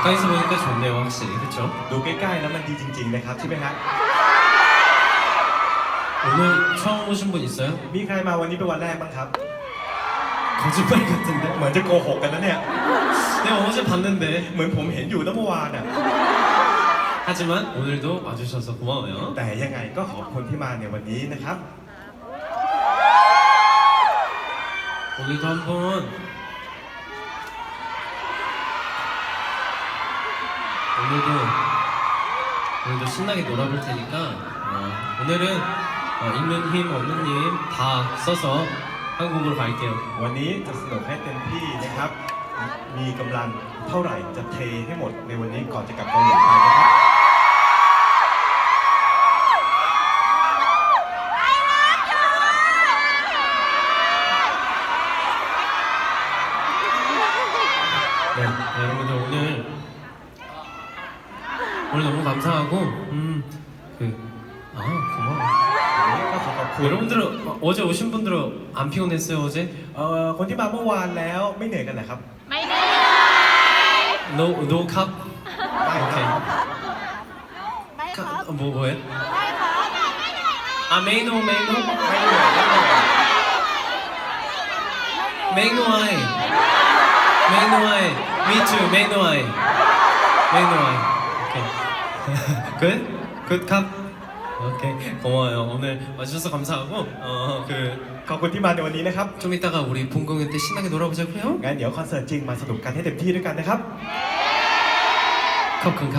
이렇게 가까이서 보니까 좋네요, 확실히. 그렇죠? ดูใกล้ๆแล้วมันดีจริง ๆ นะครับใช่ไหมฮะ 오늘 처음 오신 분 있어요? มีใครมาวันนี้เป็นวันแรกบ้างครับ 거짓말 같은데? เหมือนจะโกหกกันนะเนี่ย 내가 어제 봤는데. เหมือนผมเห็นอยู่ตั้งเมื่อวานอ่ะ 하지만 오늘도 와주셔서 고마워요. แต่ยังไงก็ขอบคุณที่มาในวันนี้นะครับ 오늘도 한번 오늘도 오늘도 신나게 놀아볼 테니까 어, 오늘은 어, 있는 힘 없는 힘 다 써서 한국으로 갈게요. วันนี้จะสนุกให้เต็มที่นะครับ มีกำลังเท่าไหร่จะเทให้หมดในวันนี้ก่อนจะกลับเกาหลีไปนะครับ 네, 네, 여러분들 오늘 오늘 너무 감사하고 음그 아 고마워. วันนี้ก็ขอขอบคุณ 여러분들은 어, 어제 오신 분들은 안 피곤했어요 어제? เอ่อคนที่มาเมื่อวานแล้วไม่เหนื่อยกันเหรอครับ ไม่ได้ No no 컵? ไม่ครับ ไม่ครับ 뭐 뭐해? ไม่ครับ 아 메이노 메이노 ไม่เหนื่อยไม่เหนื่อย 메이노 아이 메이노 아이 미투 메이노 아이 메이노 아이 오케이 끝? 끝 컵? 오케이 고마워요 오늘 와주셔서 감사하고 어그 ขอบคุณที่มาในวันนี้นะครับ 좀 이따가 우리 본 공연 때 신나게 놀아보자고요 งั้นเดี๋ยวคอนเสิร์ตจริงมาสนุกกันให้เต็มที่ด้วยกันนะครับ 컵큰 컵?